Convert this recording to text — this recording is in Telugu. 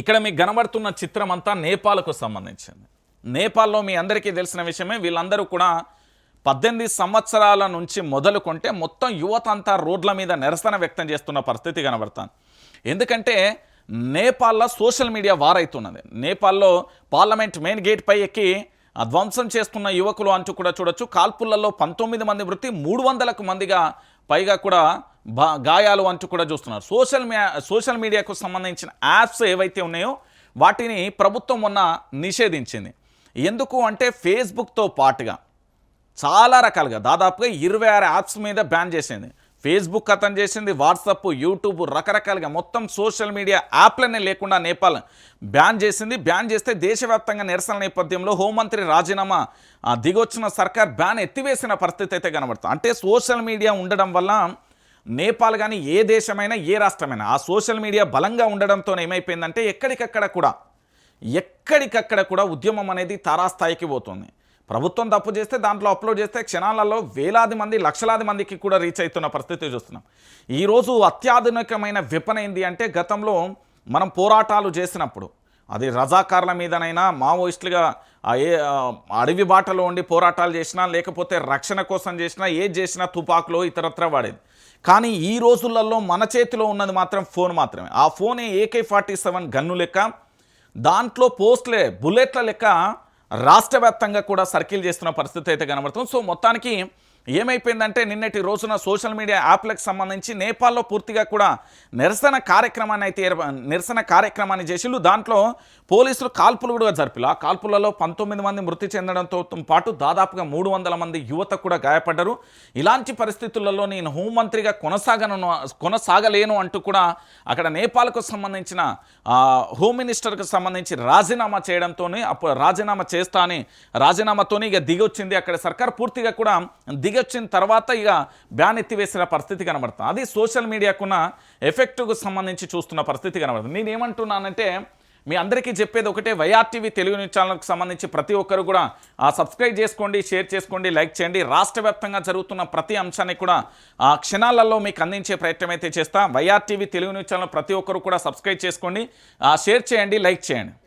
ఇక్కడ మీకు కనబడుతున్న చిత్రం అంతా నేపాల్కు సంబంధించింది. నేపాల్లో మీ అందరికీ తెలిసిన విషయమే వీళ్ళందరూ కూడా పద్దెనిమిది సంవత్సరాల నుంచి మొదలుకుంటే మొత్తం యువత అంతా రోడ్ల మీద నిరసన వ్యక్తం చేస్తున్న పరిస్థితి కనబడుతుంది. ఎందుకంటే నేపాల్లో సోషల్ మీడియా వారైతున్నది. నేపాల్లో పార్లమెంట్ మెయిన్ గేట్ పై ఎక్కి ధ్వంసం చేస్తున్న యువకులు అంటూ కూడా చూడొచ్చు. కాల్పులలో పంతొమ్మిది మంది మృతి మూడు వందలకు మందిగా పైగా కూడా గాయాలు అంటూ కూడా చూస్తున్నారు. సోషల్ మీడియా సోషల్ మీడియాకు సంబంధించిన యాప్స్ ఏవైతే ఉన్నాయో వాటిని ప్రభుత్వం మొన్న నిషేధించింది. ఎందుకు అంటే ఫేస్బుక్తో పాటుగా చాలా రకాలుగా దాదాపుగా ఇరవై ఆరు యాప్స్ మీద బ్యాన్ చేసింది. ఫేస్బుక్ అతను చేసింది వాట్సప్ యూట్యూబ్ రకరకాలుగా మొత్తం సోషల్ మీడియా యాప్లనే లేకుండా నేపాల్ బ్యాన్ చేసింది. బ్యాన్ చేస్తే దేశవ్యాప్తంగా నిరసన నేపథ్యంలో హోంమంత్రి రాజీనామా దిగొచ్చిన సర్కార్ బ్యాన్ ఎత్తివేసిన పరిస్థితి అయితే కనబడుతుంది. అంటే సోషల్ మీడియా ఉండడం వల్ల నేపాల్ కానీ ఏ దేశమైనా ఏ రాష్ట్రమైనా ఆ సోషల్ మీడియా బలంగా ఉండడంతో ఏమైపోయిందంటే ఎక్కడికక్కడ కూడా ఎక్కడికక్కడ కూడా ఉద్యమం అనేది తారాస్థాయికి పోతుంది. ప్రభుత్వం తప్పు చేస్తే దాంట్లో అప్లోడ్ చేస్తే క్షణాలలో వేలాది మంది లక్షలాది మందికి కూడా రీచ్ అవుతున్న పరిస్థితి చూస్తున్నాం. ఈరోజు అత్యాధునికమైన విపణ ఏంది అంటే గతంలో మనం పోరాటాలు చేసినప్పుడు అది రజాకార్ల మీదనైనా మావోయిస్టులుగా ఏ అడవి బాటలో ఉండి పోరాటాలు చేసినా లేకపోతే రక్షణ కోసం చేసినా ఏది చేసినా తుపాకులో ఇతరత్ర వాడేది. కానీ ఈ రోజులలో మన చేతిలో ఉన్నది మాత్రం ఫోన్ మాత్రమే. ఆ ఫోనే ఏకే ఫార్టీ సెవెన్ గన్ను లెక్క దాంట్లో పోస్ట్లే బుల్లెట్ల లెక్క రాష్ట్ర వ్యాప్తంగా కూడా సర్కిల్ చేస్తున్న పరిస్థితి అయితే కనబడుతుంది. సో మొత్తానికి ఏమైపోయిందంటే నిన్నటి రోజున సోషల్ మీడియా యాప్లకు సంబంధించి నేపాల్లో పూర్తిగా కూడా నిరసన కార్యక్రమాన్ని అయితే నిరసన కార్యక్రమాన్ని చేసిళ్ళు దాంట్లో పోలీసులు కాల్పులు కూడా జరిపిలు. ఆ కాల్పులలో పంతొమ్మిది మంది మృతి చెందడంతో పాటు దాదాపుగా మూడు వందల మంది యువత కూడా గాయపడ్డారు. ఇలాంటి పరిస్థితులలో నేను హోంమంత్రిగా కొనసాగను కొనసాగలేను అంటూ కూడా అక్కడ నేపాల్కు సంబంధించిన హోమ్ మినిస్టర్కు సంబంధించి రాజీనామా చేయడంతోనే అప్పుడు రాజీనామా చేస్తా అని రాజీనామాతోనే ఇక దిగొచ్చింది. అక్కడ సర్కార్ పూర్తిగా కూడా దిగొచ్చిన తర్వాత ఇక బ్యాన్ ఎత్తివేసిన పరిస్థితి కనబడుతుంది. అది సోషల్ మీడియాకున్న ఎఫెక్ట్కు సంబంధించి చూస్తున్న పరిస్థితి కనబడుతుంది. నేను ఏమంటున్నానంటే మీ అందరికీ చెప్పేది ఒకటే వైఆర్టీవీ తెలుగు న్యూస్ ఛానల్కి సంబంధించి ప్రతి ఒక్కరు కూడా సబ్స్క్రైబ్ చేసుకోండి షేర్ చేసుకోండి లైక్ చేయండి. రాష్ట్ర వ్యాప్తంగా జరుగుతున్న ప్రతి అంశాన్ని కూడా ఆ క్షణాలలో మీకు అందించే ప్రయత్నం అయితే చేస్తా. వైఆర్టీవీ తెలుగు న్యూస్ ఛానల్ ప్రతి ఒక్కరు కూడా సబ్స్క్రైబ్ చేసుకోండి షేర్ చేయండి లైక్ చేయండి.